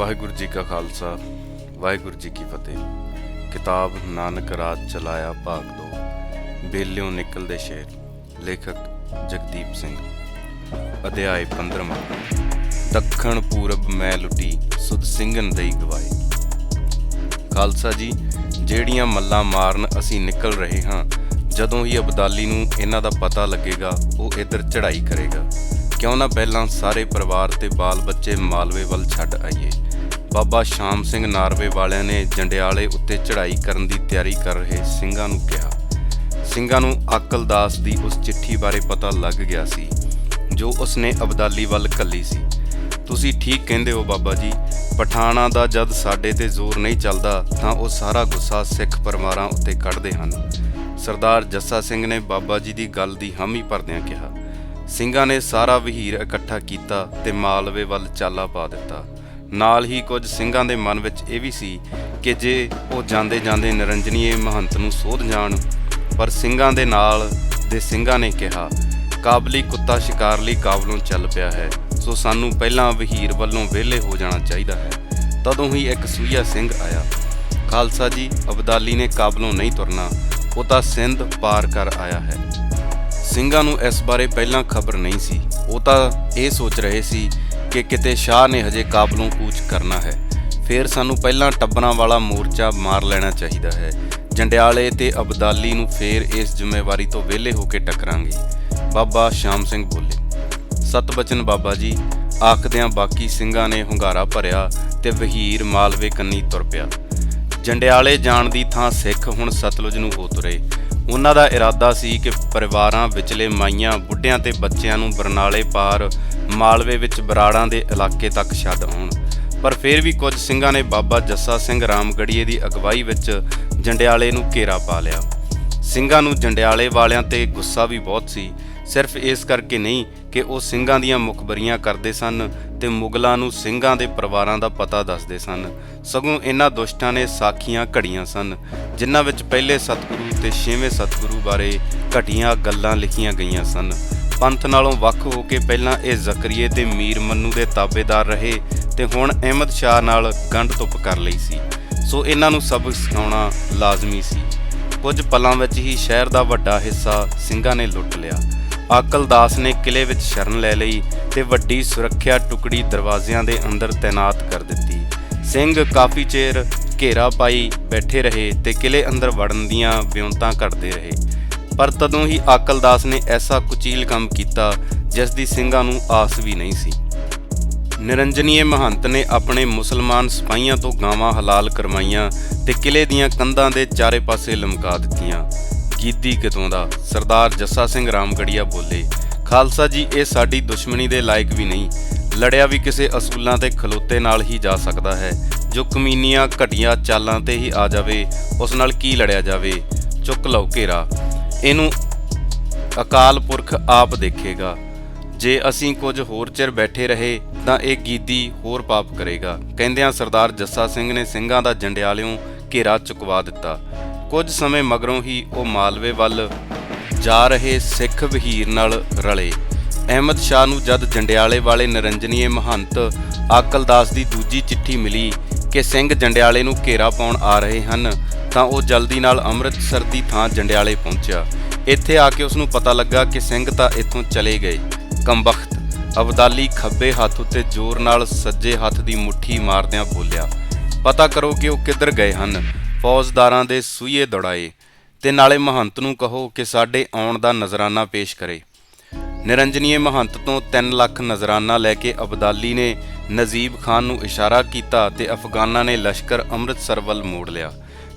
ਵਾਹਿਗੁਰੂ ਜੀ ਕਾ ਖਾਲਸਾ, ਵਾਹਿਗੁਰੂ ਜੀ ਕੀ ਫਤਿਹ। ਕਿਤਾਬ ਨਾਨਕ ਰਾਤ ਚਲਾਇਆ ਭਾਗ ਦੋ, ਬੇਲਿਓਂ ਨਿਕਲਦੇ ਸ਼ੇਰ, ਲੇਖਕ ਜਗਦੀਪ ਸਿੰਘ। ਅਧਿਆਇ 15ਵਾਂ ਦੱਖਣ ਪੂਰਬ ਮੈਂ ਲੁੱਟੀ, ਸੁਧ ਸਿੰਘਨ ਦਈ ਗਵਾਏ। ਖਾਲਸਾ ਜੀ, ਜਿਹੜੀਆਂ ਮੱਲਾਂ ਮਾਰਨ ਅਸੀਂ ਨਿਕਲ ਰਹੇ ਹਾਂ, ਜਦੋਂ ਹੀ ਅਬਦਾਲੀ ਨੂੰ ਇਹਨਾਂ ਦਾ ਪਤਾ ਲੱਗੇਗਾ, ਉਹ ਇੱਧਰ ਚੜ੍ਹਾਈ ਕਰੇਗਾ। ਕਿਉਂ ਨਾ ਪਹਿਲਾਂ ਸਾਰੇ ਪਰਿਵਾਰ ਤੇ ਬਾਲ ਬੱਚੇ ਮਾਲਵੇ ਵੱਲ ਛੱਡ ਆਈਏ। ਬਾਬਾ ਸ਼ਾਮ ਸਿੰਘ ਨਾਰਵੇ ਵਾਲਿਆਂ ਨੇ ਜੰਡਿਆਲੇ ਉੱਤੇ ਚੜ੍ਹਾਈ ਕਰਨ ਦੀ ਤਿਆਰੀ ਕਰ ਰਹੇ ਸਿੰਘਾਂ ਨੂੰ ਕਿਹਾ। ਸਿੰਘਾਂ ਨੂੰ ਅਕਲਦਾਸ ਦੀ ਉਸ ਚਿੱਠੀ ਬਾਰੇ ਪਤਾ ਲੱਗ ਗਿਆ ਸੀ, ਜੋ ਉਸਨੇ ਅਬਦਾਲੀ ਵੱਲ ਕੱਲੀ ਸੀ। ਤੁਸੀਂ ਠੀਕ ਕਹਿੰਦੇ ਹੋ ਬਾਬਾ ਜੀ, ਪਠਾਣਾ ਦਾ ਜਦ ਸਾਡੇ ਤੇ ਜ਼ੋਰ ਨਹੀਂ ਚੱਲਦਾ, ਤਾਂ ਉਹ ਸਾਰਾ ਗੁੱਸਾ ਸਿੱਖ ਪਰਿਵਾਰਾਂ ਉੱਤੇ ਕੱਢਦੇ ਹਨ। ਸਰਦਾਰ ਜੱਸਾ ਸਿੰਘ ਨੇ ਬਾਬਾ ਜੀ ਦੀ ਗੱਲ ਦੀ ਹਾਮੀ ਭਰਦਿਆਂ ਕਿਹਾ। ਸਿੰਘਾਂ ਨੇ ਸਾਰਾ ਵਹੀਰ ਇਕੱਠਾ ਕੀਤਾ ਤੇ ਮਾਲਵੇ ਵੱਲ ਚਾਲਾ ਪਾ ਦਿੱਤਾ। ਨਾਲ ਹੀ ਕੁਝ ਸਿੰਘਾਂ ਦੇ ਮਨ ਵਿੱਚ ਇਹ ਵੀ ਸੀ ਕਿ ਜੇ ਉਹ ਜਾਂਦੇ ਜਾਂਦੇ ਨਿਰੰਜਨੀਏ ਮਹੰਤ ਨੂੰ ਸੋਧ ਜਾਣ, ਪਰ ਸਿੰਘਾਂ ਦੇ ਨਾਲ ਦੇ ਸਿੰਘਾਂ ਨੇ ਕਿਹਾ, ਕਾਬਲੀ ਕੁੱਤਾ ਸ਼ਿਕਾਰ ਲਈ ਕਾਬਲੋਂ ਚੱਲ ਪਿਆ ਹੈ, ਸੋ ਸਾਨੂੰ ਪਹਿਲਾਂ ਵਹੀਰ ਵੱਲੋਂ ਵਿਹਲੇ ਹੋ ਜਾਣਾ ਚਾਹੀਦਾ ਹੈ। ਤਦੋਂ ਹੀ ਇੱਕ ਸੂਈਆ ਸਿੰਘ ਆਇਆ। ਖਾਲਸਾ ਜੀ, ਅਬਦਾਲੀ ਨੇ ਕਾਬਲੋਂ ਨਹੀਂ ਤੁਰਨਾ, ਉਹ ਤਾਂ ਸਿੰਧ ਪਾਰ ਕਰ ਆਇਆ ਹੈ। ਸਿੰਘਾਂ ਨੂੰ ਇਸ ਬਾਰੇ ਪਹਿਲਾਂ ਖਬਰ ਨਹੀਂ ਸੀ। ਉਹ ਤਾਂ ਇਹ ਸੋਚ ਰਹੇ ਸੀ ਕਿ ਕਿਤੇ ਸ਼ਾਹ ਨੇ ਹਜੇ ਕਾਬਲੋਂ ਕੂਚ ਕਰਨਾ ਹੈ। ਫਿਰ ਸਾਨੂੰ ਪਹਿਲਾਂ ਟੱਬਰਾਂ ਵਾਲਾ ਮੋਰਚਾ ਮਾਰ ਲੈਣਾ ਚਾਹੀਦਾ ਹੈ। ਜੰਡਿਆਲੇ ਤੇ ਅਬਦਾਲੀ ਨੂੰ ਫੇਰ ਇਸ ਜ਼ਿੰਮੇਵਾਰੀ ਤੋਂ ਵਿਹਲੇ ਹੋ ਕੇ ਟਕਰਾਂਗੇ। ਬਾਬਾ ਸ਼ਾਮ ਸਿੰਘ ਬੋਲੇ ਸਤਬਚਨ ਬਾਬਾ ਜੀ, ਆਖਦਿਆਂ ਬਾਕੀ ਸਿੰਘਾਂ ਨੇ ਹੁੰਗਾਰਾ ਭਰਿਆ ਤੇ ਵਹੀਰ ਮਾਲਵੇ ਕੰਨੀ ਤੁਰ ਪਿਆ। ਜੰਡਿਆਲੇ ਜਾਣ ਦੀ ਥਾਂ ਸਿੱਖ ਹੁਣ ਸਤਲੁਜ ਨੂੰ ਹੋ ਤੁਰੇ। ਉਹਨਾਂ ਦਾ ਇਰਾਦਾ ਸੀ ਕਿ ਪਰਿਵਾਰਾਂ ਵਿਚਲੇ ਮਾਈਆਂ, ਬੁੱਢਿਆਂ ਤੇ ਬੱਚਿਆਂ ਨੂੰ ਬਰਨਾਲੇ ਪਾਰ ਮਾਲਵੇ ਵਿੱਚ ਬਰਾੜਾਂ ਦੇ ਇਲਾਕੇ ਤੱਕ ਛੱਡ ਆਉਣ। ਪਰ ਫਿਰ ਵੀ ਕੁਝ ਸਿੰਘਾਂ ਨੇ ਬਾਬਾ ਜੱਸਾ ਸਿੰਘ ਰਾਮਗੜੀਏ ਦੀ ਅਗਵਾਈ ਵਿੱਚ ਜੰਡਿਆਲੇ ਨੂੰ ਘੇਰਾ ਪਾ ਲਿਆ। ਸਿੰਘਾਂ ਨੂੰ ਜੰਡਿਆਲੇ ਵਾਲਿਆਂ ਤੇ ਗੁੱਸਾ ਵੀ ਬਹੁਤ ਸੀ। ਸਿਰਫ ਇਸ ਕਰਕੇ ਨਹੀਂ ਕਿ ਉਹ ਸਿੰਘਾਂ ਦੀਆਂ ਮੁਖਬਰੀਆਂ ਕਰਦੇ ਸਨ ਤੇ ਮੁਗਲਾਂ ਨੂੰ ਸਿੰਘਾਂ ਦੇ ਪਰਿਵਾਰਾਂ ਦਾ ਪਤਾ ਦੱਸਦੇ ਸਨ। ਸਗੋਂ ਇਹਨਾਂ ਦੁਸ਼ਟਾਂ ਨੇ ਸਾਖੀਆਂ ਘੜੀਆਂ ਸਨ, ਜਿਨ੍ਹਾਂ ਵਿੱਚ ਪਹਿਲੇ ਸਤਿਗੁਰੂ ਤੇ ਛੇਵੇਂ ਸਤਿਗੁਰੂ ਬਾਰੇ ਘਟੀਆਂ ਗੱਲਾਂ ਲਿਖੀਆਂ ਗਈਆਂ ਸਨ। ਪੰਥ ਨਾਲੋਂ ਵੱਖ ਹੋ ਕੇ ਪਹਿਲਾਂ ਇਹ ਜ਼ਕਰੀਏ ਤੇ ਮੀਰ ਮੰਨੂ ਦੇ ਤਾਬੇਦਾਰ ਰਹੇ ਤੇ ਹੁਣ ਅਹਿਮਦ ਸ਼ਾਹ ਨਾਲ ਗੰਢ ਤੁਪ ਕਰ ਲਈ ਸੀ। ਸੋ ਇਹਨਾਂ ਨੂੰ ਸਬਕ ਸਿਖਾਉਣਾ ਲਾਜ਼ਮੀ ਸੀ। ਕੁਝ ਪਲਾਂ ਵਿੱਚ ਹੀ ਸ਼ਹਿਰ ਦਾ ਵੱਡਾ ਹਿੱਸਾ ਸਿੰਘਾਂ ਨੇ ਲੁੱਟ ਲਿਆ। ਆਕਲਦਾਸ ਨੇ ਕਿਲੇ ਵਿੱਚ ਸ਼ਰਨ ਲੈ ਲਈ ਤੇ ਵੱਡੀ ਸੁਰੱਖਿਆ ਟੁਕੜੀ ਦਰਵਾਜ਼ਿਆਂ ਦੇ ਅੰਦਰ ਤਾਇਨਾਤ ਕਰ ਦਿੱਤੀ। ਸਿੰਘ ਕਾਫੀ ਚਿਰ ਘੇਰਾ ਪਾਈ ਬੈਠੇ ਰਹੇ ਤੇ ਕਿਲੇ ਅੰਦਰ ਵੜਨ ਦੀਆਂ ਵਿਉਂਤਾਂ ਘੜਦੇ ਰਹੇ। ਪਰ ਤਦੋਂ ਹੀ ਆਕਲਦਾਸ ਨੇ ਐਸਾ ਕੁਚੀਲ ਕੰਮ ਕੀਤਾ, ਜਿਸ ਦੀ ਸਿੰਘਾਂ ਨੂੰ ਆਸ ਵੀ ਨਹੀਂ ਸੀ। ਨਿਰੰਜਨੀਏ ਮਹੰਤ ਨੇ ਆਪਣੇ ਮੁਸਲਮਾਨ ਸਿਪਾਹੀਆਂ ਤੋਂ ਗਾਵਾਂ ਹਲਾਲ ਕਰਵਾਈਆਂ ਤੇ ਕਿਲੇ ਦੀਆਂ ਕੰਧਾਂ ਦੇ ਚਾਰੇ ਪਾਸੇ ਲਮਕਾ ਦਿੱਤੀਆਂ। ਗੀਦੀ ਕਿਤੋਂ ਦਾ? ਸਰਦਾਰ ਜੱਸਾ ਸਿੰਘ ਰਾਮਗੜੀਆ ਬੋਲੇ, ਖਾਲਸਾ ਜੀ, ਇਹ ਸਾਡੀ ਦੁਸ਼ਮਣੀ ਦੇ ਲਾਇਕ ਵੀ ਨਹੀਂ। ਲੜਿਆ ਵੀ ਕਿਸੇ ਅਸੂਲਾਂ ਤੇ ਖਲੋਤੇ ਨਾਲ ਹੀ ਜਾ ਸਕਦਾ ਹੈ। ਜੋ ਕਮੀਨੀਆਂ ਘਟੀਆਂ ਚਾਲਾਂ ਤੇ ਹੀ ਆ ਜਾਵੇ, ਉਸ ਨਾਲ ਕੀ ਲੜਿਆ ਜਾਵੇ? ਚੁੱਕ ਲਓ ਘੇਰਾ। ਇਹਨੂੰ ਅਕਾਲ ਪੁਰਖ ਆਪ ਦੇਖੇਗਾ। ਜੇ ਅਸੀਂ ਕੁਝ ਹੋਰ ਚਿਰ ਬੈਠੇ ਰਹੇ, ਤਾਂ ਇਹ ਗੀਦੀ ਹੋਰ ਪਾਪ ਕਰੇਗਾ। ਕਹਿੰਦਿਆਂ ਸਰਦਾਰ ਜੱਸਾ ਸਿੰਘ ਨੇ ਸਿੰਘਾਂ ਦਾ ਜੰਡਿਆਲਿਓਂ ਘੇਰਾ ਚੁਕਵਾ ਦਿੱਤਾ। ਕੁਝ ਸਮੇਂ ਮਗਰੋਂ ਹੀ ਉਹ ਮਾਲਵੇ ਵੱਲ ਜਾ ਰਹੇ ਸਿੱਖ ਵਹੀਰ ਨਾਲ ਰਲੇ। ਅਹਿਮਦ ਸ਼ਾਹ ਨੂੰ ਜਦ ਜੰਡਿਆਲੇ ਵਾਲੇ ਨਿਰੰਜਨੀਏ ਮਹੰਤ ਆਕਲਦਾਸ ਦੀ ਦੂਜੀ ਚਿੱਠੀ ਮਿਲੀ ਕਿ ਸਿੰਘ ਜੰਡਿਆਲੇ ਨੂੰ ਘੇਰਾ ਪਾਉਣ ਆ ਰਹੇ ਹਨ, ਤਾਂ ਉਹ ਜਲਦੀ ਨਾਲ ਅੰਮ੍ਰਿਤਸਰ ਦੀ ਥਾਂ ਜੰਡਿਆਲੇ ਪਹੁੰਚਿਆ। ਇੱਥੇ ਆ ਕੇ ਉਸ ਨੂੰ ਪਤਾ ਲੱਗਾ ਕਿ ਸਿੰਘ ਤਾਂ ਇੱਥੋਂ ਚਲੇ ਗਏ। ਕੰਬਖਤ, ਅਬਦਾਲੀ ਖੱਬੇ ਹੱਥ ਉੱਤੇ ਜ਼ੋਰ ਨਾਲ ਸੱਜੇ ਹੱਥ ਦੀ ਮੁੱਠੀ ਮਾਰਦਿਆਂ ਬੋਲਿਆ, ਪਤਾ ਕਰੋ ਕਿ ਉਹ ਕਿੱਧਰ ਗਏ ਹਨ? ਫੌਜਦਾਰਾਂ ਦੇ ਸੂਈਏ ਦੌੜਾਏ ਤੇ ਨਾਲੇ ਮਹੰਤ ਨੂੰ ਕਹੋ ਕਿ ਸਾਡੇ ਆਉਣ ਦਾ ਨਜ਼ਰਾਨਾ ਪੇਸ਼ ਕਰੇ। ਨਿਰੰਜਨੀਏ ਮਹੰਤ ਤੋਂ 3 ਲੱਖ ਨਜ਼ਰਾਨਾ ਲੈ ਕੇ ਅਬਦਾਲੀ ਨੇ ਨਜ਼ੀਬ ਖਾਨ ਨੂੰ ਇਸ਼ਾਰਾ ਕੀਤਾ ਤੇ ਅਫਗਾਨਾਂ ਨੇ ਲਸ਼ਕਰ ਅੰਮ੍ਰਿਤਸਰ ਵੱਲ ਮੋੜ ਲਿਆ।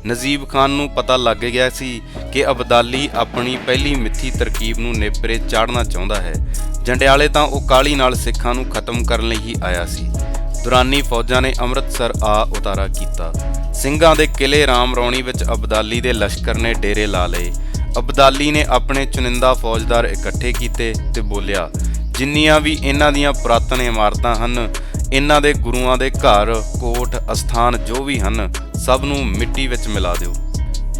ਨਜ਼ੀਬ ਖਾਨ ਨੂੰ ਪਤਾ ਲੱਗ ਗਿਆ ਸੀ ਕਿ ਅਬਦਾਲੀ ਆਪਣੀ ਪਹਿਲੀ ਮਿੱਥੀ ਤਰਕੀਬ ਨੂੰ ਨੇਪਰੇ ਚਾੜਨਾ ਚਾਹੁੰਦਾ ਹੈ। ਜੰਡਿਆਲੇ ਤਾਂ ਉਹ ਕਾਲੀ ਨਾਲ ਸਿੱਖਾਂ ਨੂੰ ਖਤਮ ਕਰਨ ਲਈ ਹੀ ਆਇਆ ਸੀ। ਦੁਰਾਨੀ ਫੌਜਾਂ ਨੇ ਅੰਮ੍ਰਿਤਸਰ ਆ ਉਤਾਰਾ ਕੀਤਾ। ਸਿੰਘਾਂ ਦੇ ਕਿਲੇ ਰਾਮ ਰੌਣੀ ਵਿੱਚ ਅਬਦਾਲੀ ਦੇ ਲਸ਼ਕਰ ਨੇ ਡੇਰੇ ਲਾ ਲਏ। ਅਬਦਾਲੀ ਨੇ ਆਪਣੇ ਚੁਣਿੰਦਾ ਫੌਜਦਾਰ ਇਕੱਠੇ ਕੀਤੇ ਤੇ ਬੋਲਿਆ, ਜਿੰਨੀਆਂ ਵੀ ਇਹਨਾਂ ਦੀਆਂ ਪੁਰਾਤਨ ਇਮਾਰਤਾਂ ਹਨ, ਇਹਨਾਂ ਦੇ ਗੁਰੂਆਂ ਦੇ ਘਰ ਕੋਟ ਅਸਥਾਨ ਜੋ ਵੀ ਹਨ, ਸਭ ਨੂੰ ਮਿੱਟੀ ਵਿੱਚ ਮਿਲਾ ਦਿਓ।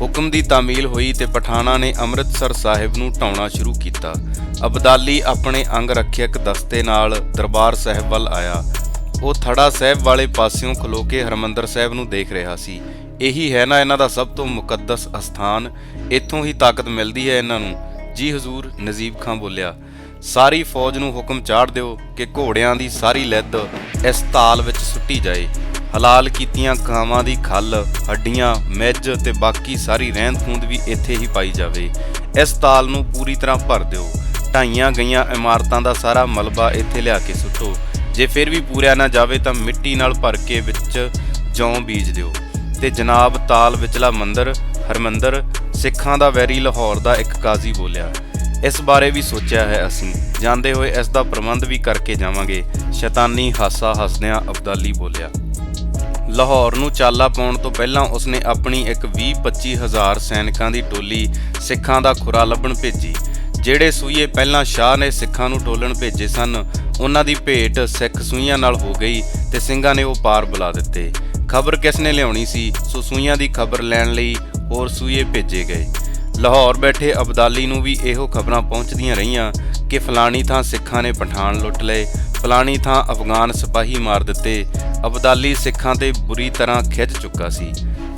ਹੁਕਮ ਦੀ ਤਾਮੀਲ ਹੋਈ ਤੇ ਪਠਾਣਾ ਨੇ ਅੰਮ੍ਰਿਤਸਰ ਸਾਹਿਬ ਨੂੰ ਢਾਉਣਾ ਸ਼ੁਰੂ ਕੀਤਾ। ਅਬਦਾਲੀ ਆਪਣੇ ਅੰਗ ਰੱਖਿਅਕ ਦਸਤੇ ਨਾਲ ਦਰਬਾਰ ਸਾਹਿਬ ਵੱਲ ਆਇਆ। ਉਹ ਥੜਾ ਸਾਹਿਬ ਵਾਲੇ ਪਾਸਿਓਂ ਖਲੋ ਕੇ ਹਰਮੰਦਰ ਸਾਹਿਬ ਨੂੰ ਦੇਖ ਰਿਹਾ ਸੀ। ਇਹੀ ਹੈ ਨਾ ਇਹਨਾਂ ਦਾ ਸਭ ਤੋਂ ਮੁਕੱਦਸ ਅਸਥਾਨ। ਇੱਥੋਂ ਹੀ ਤਾਕਤ ਮਿਲਦੀ ਹੈ ਇਹਨਾਂ ਨੂੰ। ਜੀ ਹਜ਼ੂਰ, ਨਜ਼ੀਬ ਖਾਂ ਬੋਲਿਆ, ਸਾਰੀ ਫੌਜ ਨੂੰ ਹੁਕਮ ਚਾੜ ਦਿਓ ਕਿ ਘੋੜਿਆਂ ਦੀ ਸਾਰੀ ਲਿੱਦ ਇਸ ਤਾਲ ਵਿੱਚ ਸੁੱਟੀ ਜਾਏ। ਹਲਾਲ ਕੀਤੀਆਂ ਕਾਵਾਂ ਦੀ ਖੱਲ, ਹੱਡੀਆਂ ਮਿੱਝ ਤੇ ਬਾਕੀ ਸਾਰੀ ਰਹਿੰਦ ਖੂੰਦ ਵੀ ਇੱਥੇ ਹੀ ਪਾਈ ਜਾਵੇ। ਇਸ ਤਾਲ ਨੂੰ ਪੂਰੀ ਤਰ੍ਹਾਂ ਭਰ ਦਿਓ। ਢਾਈਆਂ ਗਈਆਂ ਇਮਾਰਤਾਂ ਦਾ ਸਾਰਾ ਮਲਬਾ ਇੱਥੇ ਲਿਆ ਕੇ ਸੁੱਟੋ। ਜੇ ਫਿਰ ਵੀ ਪੂਰਿਆ ਨਾ ਜਾਵੇ ਤਾਂ ਮਿੱਟੀ ਨਾਲ ਭਰ ਕੇ ਵਿੱਚ ਜੌਂ ਬੀਜ ਦਿਓ। ਤੇ ਜਨਾਬ ਤਾਲ ਵਿਚਲਾ ਮੰਦਰ, ਹਰਮੰਦਰ, ਸਿੱਖਾਂ ਦਾ ਵੈਰੀ ਲਾਹੌਰ ਦਾ ਇੱਕ ਕਾਜ਼ੀ ਬੋਲਿਆ। ਇਸ ਬਾਰੇ ਵੀ ਸੋਚਿਆ ਹੈ ਅਸੀਂ। ਜਾਂਦੇ ਹੋਏ ਇਸ ਦਾ ਪ੍ਰਬੰਧ ਵੀ ਕਰਕੇ ਜਾਵਾਂਗੇ, ਸ਼ੈਤਾਨੀ ਹਾਸਾ ਹੱਸਦਿਆਂ ਅਬਦਾਲੀ ਬੋਲਿਆ। ਲਾਹੌਰ ਨੂੰ ਚਾਲਾ ਪਾਉਣ ਤੋਂ ਪਹਿਲਾਂ ਉਸਨੇ ਆਪਣੀ ਇੱਕ 20-25 ਹਜ਼ਾਰ ਸੈਨਿਕਾਂ ਦੀ ਟੋਲੀ ਸਿੱਖਾਂ ਦਾ ਖੁਰਾ ਲੱਭਣ ਭੇਜੀ। ਜਿਹੜੇ ਸੂਈਏ ਪਹਿਲਾਂ ਸ਼ਾਹ ਨੇ ਸਿੱਖਾਂ ਨੂੰ ਟੋਲਣ ਭੇਜੇ ਸਨ, ਉਹਨਾਂ ਦੀ ਭੇਟ ਸਿੱਖ ਸੂਈਆਂ ਨਾਲ ਹੋ ਗਈ ਤੇ ਸਿੰਘਾਂ ਨੇ ਉਹ ਪਾਰ ਬੁਲਾ ਦਿੱਤੇ। ਖਬਰ ਕਿਸ ਨੇ ਲਿਆਉਣੀ ਸੀ? ਸੋ ਸੂਈਆਂ ਦੀ ਖਬਰ ਲੈਣ ਲਈ ਹੋਰ ਸੂਈਏ ਭੇਜੇ ਗਏ। ਲਾਹੌਰ ਬੈਠੇ ਅਬਦਾਲੀ ਨੂੰ ਵੀ ਇਹੋ ਖਬਰਾਂ ਪਹੁੰਚਦੀਆਂ ਰਹੀਆਂ ਕਿ ਫਲਾਣੀ ਥਾਂ ਸਿੱਖਾਂ ਨੇ ਪਠਾਨ ਲੁੱਟ ਲਏ। ਫਲਾਣੀ ਥਾਂ ਅਫਗਾਨ ਸਿਪਾਹੀ ਮਾਰ ਦਿੱਤੇ। ਅਬਦਾਲੀ ਸਿੱਖਾਂ ਤੇ ਬੁਰੀ ਤਰ੍ਹਾਂ ਖਿੱਚ ਚੁੱਕਾ ਸੀ।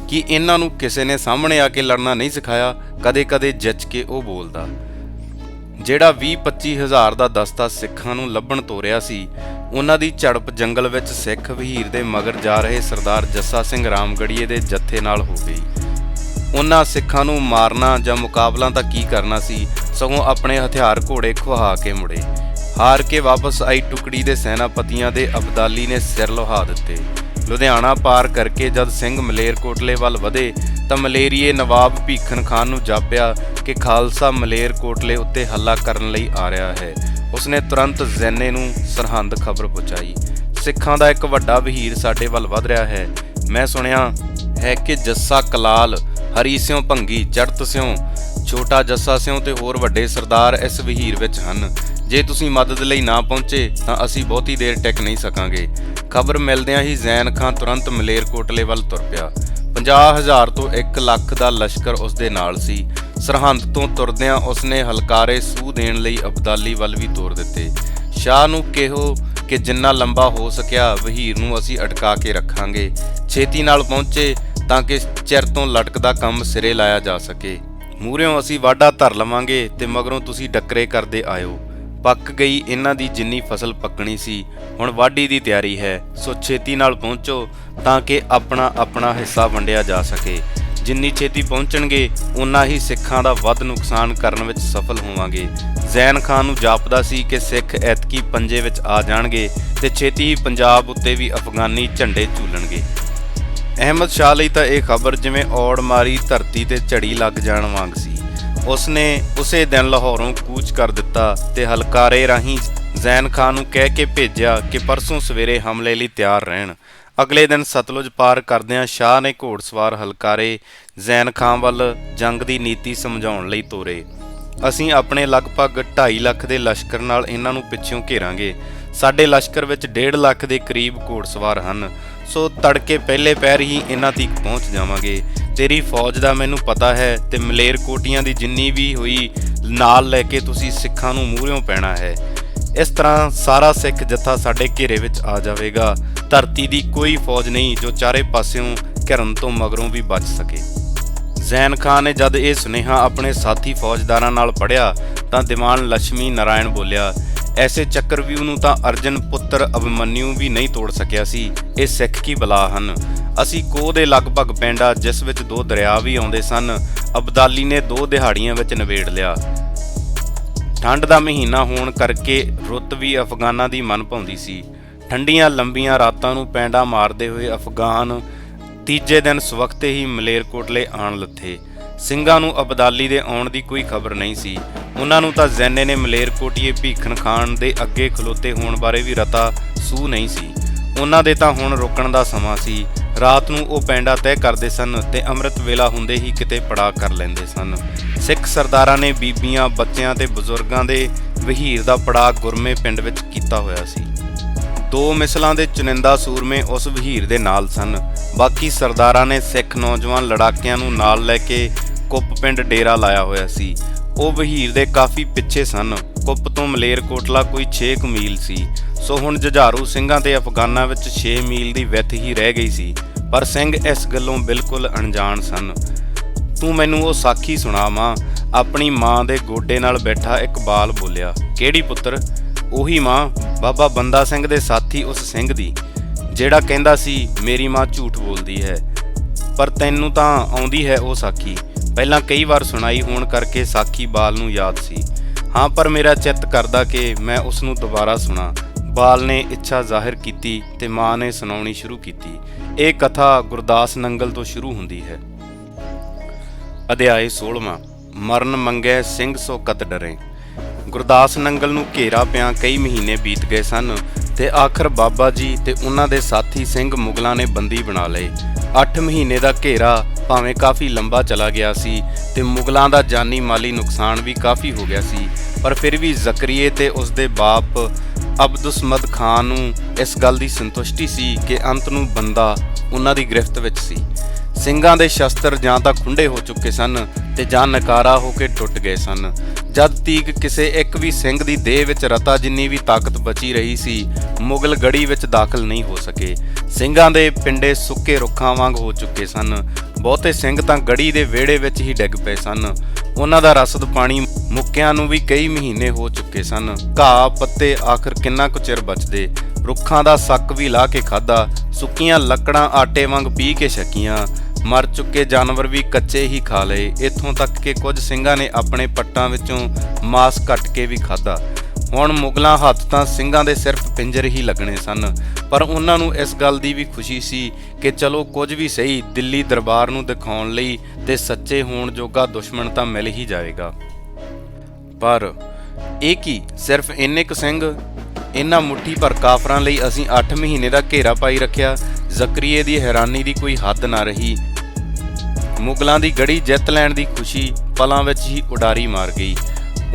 ਕਿ ਇਹਨਾਂ ਨੂੰ ਕਿਸੇ ਨੇ ਸਾਹਮਣੇ ਆ ਕੇ ਲੜਨਾ ਨਹੀਂ ਸਿਖਾਇਆ? ਕਦੇ-ਕਦੇ ਜੱਜ ਕੇ ਉਹ ਬੋਲਦਾ। ਜਿਹੜਾ 20-25 ਹਜ਼ਾਰ ਦਾ ਦਸਤਾ ਸਿੱਖਾਂ ਨੂੰ ਲੱਭਣ ਤੋਰਿਆ ਸੀ ਉਹਨਾਂ ਦੀ ਝੜਪ ਜੰਗਲ ਵਿੱਚ ਸਿੱਖ ਵਹੀਰ ਦੇ ਮਗਰ ਜਾ ਰਹੇ ਸਰਦਾਰ ਜੱਸਾ ਸਿੰਘ ਰਾਮਗੜੀਏ ਦੇ ਜੱਥੇ ਨਾਲ ਹੋ ਗਈ। ਉਹਨਾਂ ਸਿੱਖਾਂ ਨੂੰ ਮਾਰਨਾ ਜਾਂ ਮੁਕਾਬਲਾ ਤਾਂ ਕੀ ਕਰਨਾ ਸੀ, ਸਗੋਂ ਆਪਣੇ ਹਥਿਆਰ ਘੋੜੇ ਖੁਹਾ ਕੇ ਮੁੜੇ। ਹਾਰ ਕੇ ਵਾਪਸ ਆਈ ਟੁਕੜੀ ਦੇ ਸੈਨਾਪਤੀਆਂ ਦੇ ਅਬਦਾਲੀ ਨੇ ਸਿਰ ਲੋਹਾ ਦਿੱਤੇ। ਲੁਧਿਆਣਾ ਪਾਰ ਕਰਕੇ ਜਦ ਸਿੰਘ ਮਲੇਰਕੋਟਲੇ ਵੱਲ ਵਧੇ, ਤਾਂ ਮਲੇਰੀਏ ਨਵਾਬ ਭੀਖਨ ਖਾਨ ਨੂੰ ਜਾਪਿਆ ਕਿ ਖਾਲਸਾ ਮਲੇਰਕੋਟਲੇ ਉੱਤੇ ਹੱਲਾ ਕਰਨ ਲਈ ਆ ਰਿਹਾ ਹੈ। ਉਸਨੇ ਤੁਰੰਤ ਜ਼ੈਨੇ ਨੂੰ ਸਰਹੰਦ ਖਬਰ ਪਹੁੰਚਾਈ ਸਿੱਖਾਂ ਦਾ ਇੱਕ ਵੱਡਾ ਵਹੀਰ ਸਾਡੇ ਵੱਲ ਵਧ ਰਿਹਾ ਹੈ। ਮੈਂ ਸੁਣਿਆ ਹੈ ਕਿ ਜੱਸਾ ਕਲਾਲ, ਹਰੀ ਸਿਉ ਭੰਗੀ ਚੜਤ ਸਿਉ, ਛੋਟਾ ਜੱਸਾ ਸਿਉ ਤੇ ਹੋਰ ਵੱਡੇ ਸਰਦਾਰ ਇਸ ਵਹੀਰ ਵਿੱਚ ਹਨ। ਜੇ ਤੁਸੀਂ ਮਦਦ ਲਈ ਨਾ ਪਹੁੰਚੇ, ਤਾਂ ਅਸੀਂ ਬਹੁਤੀ ਦੇਰ ਟਿਕ ਨਹੀਂ ਸਕਾਂਗੇ। ਖਬਰ ਮਿਲਦਿਆਂ ਹੀ ਜ਼ੈਨ ਖਾਨ ਤੁਰੰਤ ਮਲੇਰਕੋਟਲੇ ਵੱਲ ਤੁਰ ਪਿਆ। 50000 ਤੋਂ 1 ਲੱਖ ਦਾ ਲਸ਼ਕਰ ਉਸ ਦੇ ਨਾਲ ਸੀ। ਸਰਹੰਦ ਤੋਂ ਤੁਰਦਿਆਂ ਉਸਨੇ ਹਲਕਾਰੇ ਸੂਹ ਦੇਣ ਲਈ ਅਬਦਾਲੀ ਵੱਲ ਵੀ ਤੋਰ ਦਿੱਤੇ। ਸ਼ਾਹ ਨੂੰ ਕਿਹੋ ਕਿ ਜਿੰਨਾ ਲੰਬਾ ਹੋ ਸਕਿਆ, ਵਹੀਰ ਨੂੰ ਅਸੀਂ ਅਟਕਾ ਕੇ ਰੱਖਾਂਗੇ। ਛੇਤੀ ਨਾਲ ਪਹੁੰਚੇ ਤਾਂ ਕਿ ਚਿਰ ਤੋਂ ਲਟਕਦਾ ਕੰਮ ਸਿਰੇ ਲਾਇਆ ਜਾ ਸਕੇ। ਮੂਹਰਿਓਂ ਅਸੀਂ ਵਾਢਾ ਧਰ ਲਵਾਂਗੇ ਤੇ ਮਗਰੋਂ ਤੁਸੀਂ ਡੱਕਰੇ ਕਰਦੇ ਆਇਓ। ਪੱਕ ਗਈ ਇਹਨਾਂ ਦੀ ਜਿੰਨੀ ਫਸਲ ਪੱਕਣੀ ਸੀ, ਹੁਣ ਵਾਢੀ ਦੀ ਤਿਆਰੀ ਹੈ। ਸੋ ਛੇਤੀ ਨਾਲ ਪਹੁੰਚੋ ਤਾਂ ਕਿ ਆਪਣਾ ਆਪਣਾ ਹਿੱਸਾ ਵੰਡਿਆ ਜਾ ਸਕੇ। ਜਿੰਨੀ ਛੇਤੀ ਪਹੁੰਚਣਗੇ ਉਨਾ ਹੀ ਸਿੱਖਾਂ ਦਾ ਵੱਧ ਨੁਕਸਾਨ ਕਰਨ ਵਿੱਚ ਸਫਲ ਹੋਵਾਂਗੇ। ਜ਼ੈਨ ਖਾਨ ਨੂੰ ਜਾਪਦਾ ਸੀ ਕਿ ਸਿੱਖ ਐਤਕੀ ਪੰਜੇ ਵਿੱਚ ਆ ਜਾਣਗੇ ਤੇ ਛੇਤੀ ਹੀ ਪੰਜਾਬ ਉੱਤੇ ਵੀ ਅਫਗਾਨੀ ਝੰਡੇ ਝੂਲਣਗੇ। ਅਹਿਮਦ ਸ਼ਾਹ ਲਈ ਤਾਂ ਇਹ ਖਬਰ ਜਿਵੇਂ ਔੜ ਮਾਰੀ ਧਰਤੀ ਤੇ ਝੜੀ ਲੱਗ ਜਾਣ ਵਾਂਗ ਸੀ। ਉਸਨੇ ਉਸੇ ਦਿਨ ਲਾਹੌਰੋਂ ਕੂਚ ਕਰ ਦਿੱਤਾ ਤੇ ਹਲਕਾਰੇ ਰਾਹੀਂ ਜ਼ੈਨ ਖਾਨ ਨੂੰ ਕਹਿ ਕੇ ਭੇਜਿਆ ਕਿ ਪਰਸੋਂ ਸਵੇਰੇ ਹਮਲੇ ਲਈ ਤਿਆਰ ਰਹਿਣ। ਅਗਲੇ ਦਿਨ ਸਤਲੁਜ ਪਾਰ ਕਰਦਿਆਂ ਸ਼ਾਹ ਨੇ ਘੋੜਸਵਾਰ ਹਲਕਾਰੇ ਜ਼ੈਨ ਖਾਨ ਵੱਲ ਜੰਗ ਦੀ ਨੀਤੀ ਸਮਝਾਉਣ ਲਈ ਤੋਰੇ। ਅਸੀਂ ਆਪਣੇ ਲਗਭਗ 2.5 ਲੱਖ ਦੇ ਲਸ਼ਕਰ ਨਾਲ ਇਹਨਾਂ ਨੂੰ ਪਿੱਛੋਂ ਘੇਰਾਂਗੇ। ਸਾਡੇ ਲਸ਼ਕਰ ਵਿੱਚ 1.5 ਲੱਖ ਦੇ ਕਰੀਬ ਘੋੜਸਵਾਰ ਹਨ। ਸੋ ਤੜਕੇ ਪਹਿਲੇ ਪੈਰ ਹੀ ਇਹਨਾਂ ਤੱਕ ਪਹੁੰਚ ਜਾਵਾਂਗੇ। ਤੇਰੀ ਫੌਜ ਦਾ ਮੈਨੂੰ ਪਤਾ ਹੈ ਤੇ ਮਲੇਰ ਕੋਟੀਆਂ ਦੀ ਜਿੰਨੀ ਵੀ ਹੋਈ, ਨਾਲ ਲੈ ਕੇ ਤੁਸੀਂ ਸਿੱਖਾਂ ਨੂੰ ਮੂਹਰਿਓਂ ਪੈਣਾ ਹੈ। ਇਸ ਤਰ੍ਹਾਂ ਸਾਰਾ ਸਿੱਖ ਜੱਥਾ ਸਾਡੇ ਘੇਰੇ ਵਿੱਚ ਆ ਜਾਵੇਗਾ। ਧਰਤੀ ਦੀ ਕੋਈ ਫੌਜ ਨਹੀਂ ਜੋ ਚਾਰੇ ਪਾਸਿਓਂ ਘਿਰਨ ਤੋਂ ਮਗਰੋਂ ਵੀ ਬਚ ਸਕੇ। ਜ਼ੈਨ ਖਾਨ ਨੇ ਜਦ ਇਹ ਸੁਨੇਹਾ ਆਪਣੇ ਸਾਥੀ ਫੌਜਦਾਰਾਂ ਨਾਲ ਪੜਿਆ ਤਾਂ ਦੀਵਾਨ ਲక్ష్ਮੀ ਨਾਰਾਇਣ ਬੋਲਿਆ, ਐਸੇ ਚੱਕਰਵਿਊ ਨੂੰ ਤਾਂ ਅਰਜਨ ਪੁੱਤਰ ਅਭਿਮਨਿਊ ਵੀ ਨਹੀਂ ਤੋੜ ਸਕਿਆ ਸੀ। ਇਹ ਸਿੱਖ ਕੀ ਬਲਾ ਹਨ? ਅਸੀਂ ਕੋਹ ਦੇ ਲਗਭਗ ਪਿੰਡ ਆ ਜਿਸ ਵਿੱਚ ਦੋ ਦਰਿਆ ਵੀ ਆਉਂਦੇ ਸਨ, ਅਬਦਾਲੀ ਨੇ ਦੋ ਦਿਹਾੜੀਆਂ ਵਿੱਚ ਨਵੇੜ ਲਿਆ। ਠੰਡ ਦਾ ਮਹੀਨਾ ਹੋਣ ਕਰਕੇ ਰੁੱਤ ਵੀ ਅਫਗਾਨਾਂ ਦੀ ਮਨ ਭਾਉਂਦੀ ਸੀ। ਠੰਡੀਆਂ ਲੰਬੀਆਂ ਰਾਤਾਂ ਨੂੰ ਪੈਂਡਾ ਮਾਰਦੇ ਹੋਏ ਅਫਗਾਨ ਤੀਜੇ ਦਿਨ ਸਵਖਤੇ ਹੀ ਮਲੇਰਕੋਟਲੇ ਆਣ ਲੱਥੇ। ਸਿੰਘਾਂ ਨੂੰ ਅਬਦਾਲੀ ਦੇ ਆਉਣ ਦੀ ਕੋਈ ਖਬਰ ਨਹੀਂ ਸੀ। ਉਹਨਾਂ ਨੂੰ ਤਾਂ ਜ਼ੈਨੇ ਨੇ ਮਲੇਰਕੋਟੀਏ ਭੀਖਣ ਖਾਨ ਦੇ ਅੱਗੇ ਖਲੋਤੇ ਹੋਣ ਬਾਰੇ ਵੀ ਰਤਾ ਸੂ ਨਹੀਂ ਸੀ। ਉਹਨਾਂ ਦੇ ਤਾਂ ਹੁਣ ਰੁਕਣ ਦਾ ਸਮਾਂ ਸੀ। ਰਾਤ ਨੂੰ ਉਹ ਪੈਂਡਾ ਤੈਅ ਕਰਦੇ ਸਨ ਤੇ ਅੰਮ੍ਰਿਤ ਵੇਲਾ ਹੁੰਦੇ ਹੀ ਕਿਤੇ ਪੜਾ ਕਰ ਲੈਂਦੇ ਸਨ। ਸਿੱਖ ਸਰਦਾਰਾਂ ਨੇ ਬੀਬੀਆਂ, ਬੱਚਿਆਂ ਤੇ ਬਜ਼ੁਰਗਾਂ ਦੇ ਵਹੀਰ ਦਾ ਪੜਾ ਗੁਰਮੇ ਪਿੰਡ ਵਿੱਚ ਕੀਤਾ ਹੋਇਆ ਸੀ। ਦੋ ਮਿਸਲਾਂ ਦੇ ਚੁਨਿੰਦਾ ਸੂਰਮੇ ਉਸ ਵਹੀਰ ਦੇ ਨਾਲ ਸਨ। ਬਾਕੀ ਸਰਦਾਰਾਂ ਨੇ ਸਿੱਖ ਨੌਜਵਾਨ ਲੜਾਕਿਆਂ ਨੂੰ ਨਾਲ ਲੈ ਕੇ ਕੁੱਪ ਪਿੰਡ ਡੇਰਾ ਲਾਇਆ ਹੋਇਆ ਸੀ। ਉਹ ਵਹੀਰ ਦੇ ਕਾਫੀ ਪਿੱਛੇ ਸਨ। ਕੁੱਪ ਤੋਂ ਮਲੇਰਕੋਟਲਾ ਕੋਈ 6 ਮੀਲ ਸੀ। ਸੋ ਹੁਣ ਜੁਝਾਰੂ ਸਿੰਘਾਂ ਤੇ ਅਫਗਾਨਾਂ ਵਿੱਚ 6 ਮੀਲ ਦੀ ਵਿੱਥ ਹੀ ਰਹਿ ਗਈ ਸੀ। ਪਰ ਸਿੰਘ ਇਸ ਗੱਲੋਂ ਬਿਲਕੁਲ ਅਣਜਾਣ ਸਨ। ਤੂੰ ਮੈਨੂੰ ਉਹ ਸਾਖੀ ਸੁਣਾ ਮਾਂ ਆਪਣੀ ਮਾਂ ਦੇ ਗੋਡੇ ਨਾਲ ਬੈਠਾ ਇੱਕ ਬਾਲ ਬੋਲਿਆ, ਕਿਹੜੀ ਪੁੱਤਰ? ਉਹੀ ਮਾਂ, ਬਾਬਾ ਬੰਦਾ ਸਿੰਘ ਦੇ ਸਾਥੀ ਉਸ ਸਿੰਘ ਦੀ, ਜਿਹੜਾ ਕਹਿੰਦਾ ਸੀ, ਮੇਰੀ ਮਾਂ ਝੂਠ ਬੋਲਦੀ ਹੈ। ਪਰ ਤੈਨੂੰ ਤਾਂ ਆਉਂਦੀ ਹੈ ਉਹ ਸਾਖੀ। ਪਹਿਲਾਂ ਕਈ ਵਾਰ ਸੁਣਾਈ ਹੋਣ ਕਰਕੇ ਸਾਖੀ ਬਾਲ ਨੂੰ ਯਾਦ ਸੀ। ਹਾਂ, ਪਰ ਮੇਰਾ ਚਿੱਤ ਕਰਦਾ ਕਿ ਮੈਂ ਉਸ ਨੂੰ ਦੁਬਾਰਾ ਸੁਣਾ। ਬਾਲ ਨੇ ਇੱਛਾ ਜ਼ਾਹਿਰ ਕੀਤੀ ਤੇ ਮਾਂ ਨੇ ਸੁਣਾਉਣੀ ਸ਼ੁਰੂ ਕੀਤੀ। ਇਹ ਕਥਾ ਗੁਰਦਾਸ ਨੰਗਲ ਤੋਂ ਸ਼ੁਰੂ ਹੁੰਦੀ ਹੈ। ਅਧਿਆਏ 16ਵਾਂ ਮਰਨ ਮੰਗੇ ਸਿੰਘ ਸੋ ਕਤ ਡਰੇ। ਗੁਰਦਾਸ ਨੰਗਲ ਨੂੰ ਘੇਰਾ ਪਿਆ ਕਈ ਮਹੀਨੇ ਬੀਤ ਗਏ ਸਨ ਤੇ ਆਖਰ ਬਾਬਾ ਜੀ ਤੇ ਉਹਨਾਂ ਦੇ ਸਾਥੀ ਸਿੰਘ ਮੁਗਲਾਂ ਨੇ ਬੰਦੀ ਬਣਾ ਲਏ। 8 ਮਹੀਨੇ ਦਾ ਘੇਰਾ ਭਾਵੇਂ ਕਾਫੀ ਲੰਬਾ ਚਲਾ ਗਿਆ ਸੀ ਤੇ ਮੁਗਲਾਂ ਦਾ ਜਾਨੀ ਮਾਲੀ ਨੁਕਸਾਨ ਵੀ ਕਾਫੀ ਹੋ ਗਿਆ ਸੀ, ਪਰ ਫਿਰ ਵੀ ਜ਼ਕਰੀਏ ਤੇ ਉਸ ਦੇ ਬਾਪ ਅਬਦੁਸਮਦ ਖਾਨ ਨੂੰ ਇਸ ਗੱਲ ਦੀ ਸੰਤੁਸ਼ਟੀ ਸੀ ਕਿ ਅੰਤ ਨੂੰ ਬੰਦਾ ਉਹਨਾਂ ਦੀ ਗ੍ਰਿਫਤ ਵਿੱਚ ਸੀ। ਸਿੰਘਾਂ ਦੇ ਸ਼ਸਤਰ ਜਾਂ ਤਾਂ ਖੁੰਡੇ ਹੋ ਚੁੱਕੇ ਸਨ ਤੇ ਜਾਂ ਨਕਾਰਾ ਹੋ ਕੇ ਟੁੱਟ ਗਏ ਸਨ। ਜਦ ਤੀਕ ਕਿਸੇ ਇੱਕ ਵੀ ਸਿੰਘ ਦੀ ਦੇਹ ਵਿੱਚ ਰਤਾ ਜਿੰਨੀ ਵੀ ਤਾਕਤ ਬਚੀ ਰਹੀ ਸੀ, ਮੁਗਲ ਗੜੀ ਵਿੱਚ ਦਾਖਲ ਨਹੀਂ ਹੋ ਸਕੇ। ਸਿੰਘਾਂ ਦੇ ਪਿੰਡੇ ਸੁੱਕੇ ਰੁੱਖਾਂ ਵਾਂਗ ਹੋ ਚੁੱਕੇ ਸਨ। ਬਹੁਤੇ ਸਿੰਘ ਤਾਂ ਗੜੀ ਦੇ ਵਿਹੜੇ ਵਿੱਚ ਹੀ ਡਿੱਗ ਪਏ ਸਨ। ਉਹਨਾਂ ਦਾ ਰਸਦ ਪਾਣੀ ਮੁੱਕਿਆਂ ਨੂੰ ਵੀ ਕਈ ਮਹੀਨੇ ਹੋ ਚੁੱਕੇ ਸਨ। ਘਾਹ, ਪੱਤੇ ਆਖਰ ਕਿੰਨਾ ਕੁ ਚਿਰ ਬਚਦੇ? ਰੁੱਖਾਂ ਦਾ ਸੱਕ ਵੀ ਲਾ ਕੇ ਖਾਦਾ ਸੁੱਕੀਆਂ ਲੱਕੜਾਂ ਆਟੇ ਵਾਂਗ ਪੀ ਕੇ ਛਕੀਆਂ। ਮਰ ਚੁੱਕੇ ਜਾਨਵਰ ਵੀ ਕੱਚੇ ਹੀ ਖਾ ਲਏ। ਇੱਥੋਂ ਤੱਕ ਕਿ ਕੁਝ ਸਿੰਘਾਂ ਨੇ ਆਪਣੇ ਪੱਟਾਂ ਵਿੱਚੋਂ ਮਾਸ ਕੱਟ ਕੇ ਵੀ ਖਾਦਾ ਹੁਣ ਮੁਗਲਾਂ ਹੱਥ ਤਾਂ ਸਿੰਘਾਂ ਦੇ ਸਿਰਫ ਪਿੰਜਰ ਹੀ ਲੱਗਣੇ ਸਨ। ਪਰ ਉਹਨਾਂ ਨੂੰ ਇਸ ਗੱਲ ਦੀ ਵੀ ਖੁਸ਼ੀ ਸੀ ਕਿ ਚਲੋ ਕੁਝ ਵੀ ਸਹੀ, ਦਿੱਲੀ ਦਰਬਾਰ ਨੂੰ ਦਿਖਾਉਣ ਲਈ ਤੇ ਸੱਚੇ ਹੋਣ ਜੋਗਾ ਦੁਸ਼ਮਣ ਤਾਂ ਮਿਲ ਹੀ ਜਾਏਗਾ ਪਰ ਇਹ ਕੀ? ਸਿਰਫ ਇੰਨੇ ਕੁ ਸਿੰਘ? ਇਹਨਾਂ ਮੁੱਠੀ ਭਰ ਕਾਫਰਾਂ ਲਈ ਅਸੀਂ 8 ਮਹੀਨੇ ਦਾ ਘੇਰਾ ਪਾਈ ਰੱਖਿਆ। ਜ਼ਕਰੀਏ ਦੀ ਹੈਰਾਨੀ ਦੀ ਕੋਈ ਹੱਦ ਨਾ ਰਹੀ। ਮੁਗਲਾਂ ਦੀ ਗੜੀ ਜਿੱਤ ਲੈਣ ਦੀ ਖੁਸ਼ੀ ਪਲਾਂ ਵਿੱਚ ਹੀ ਉਡਾਰੀ ਮਾਰ ਗਈ।